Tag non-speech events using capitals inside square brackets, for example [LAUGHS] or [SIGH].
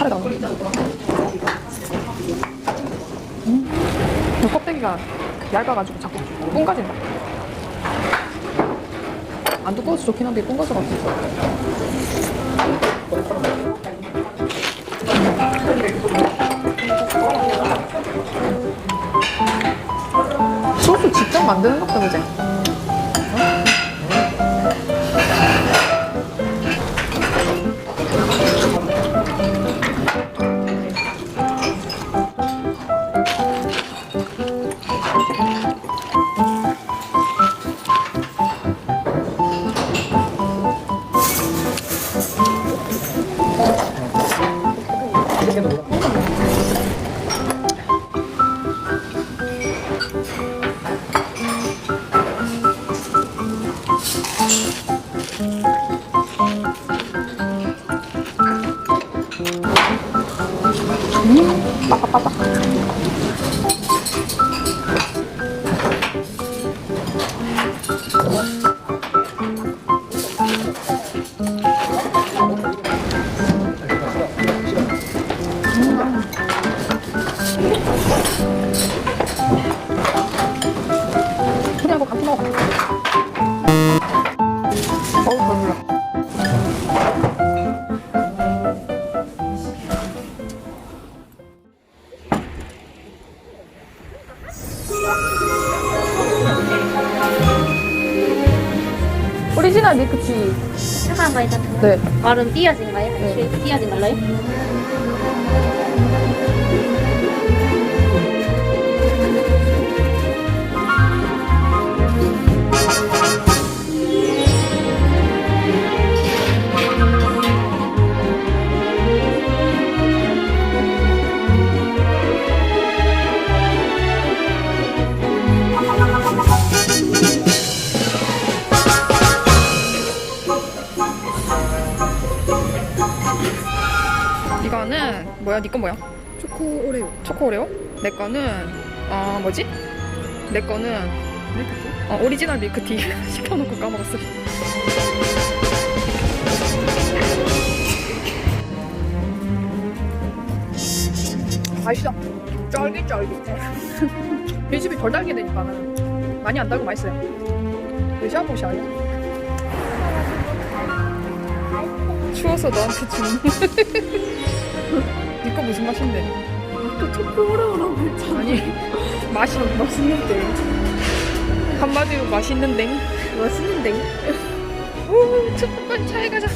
차례 나오네. 음, 이 껍데기가 얇아가지고 자꾸 뿜가진다. 안 두꺼워서 좋긴 한데 뿜가서 같아. 소스 직접 만드는 것도 그지? 빠빠빠빠. 그냥 이거 같이 먹어. 오리지널 밀크티. 하나만 일단 네. 얼음 띄어진가요? 네. 띄어진 걸로요? 뭐야? 네거 뭐야? 초코 오레오. 초코 오레오? 내 거는 어 뭐지? 내 거는 밀크티? 어 오리지널 밀크티 [LAUGHS] 시켜놓고 까먹었어. 맛있어. 쫄깃쫄깃해. 이 집이 덜 달게 되니까 는 많이 안 달고 맛있어요. 샤보샤요. 추워서 너한테 주는. [LAUGHS] 니거 무슨 맛인데? 그 초코 오레오라고 했잖아. 아니 맛이 맛있는 데 한마디로 맛있는 데 맛있는 데? 오 초코권 차에 가자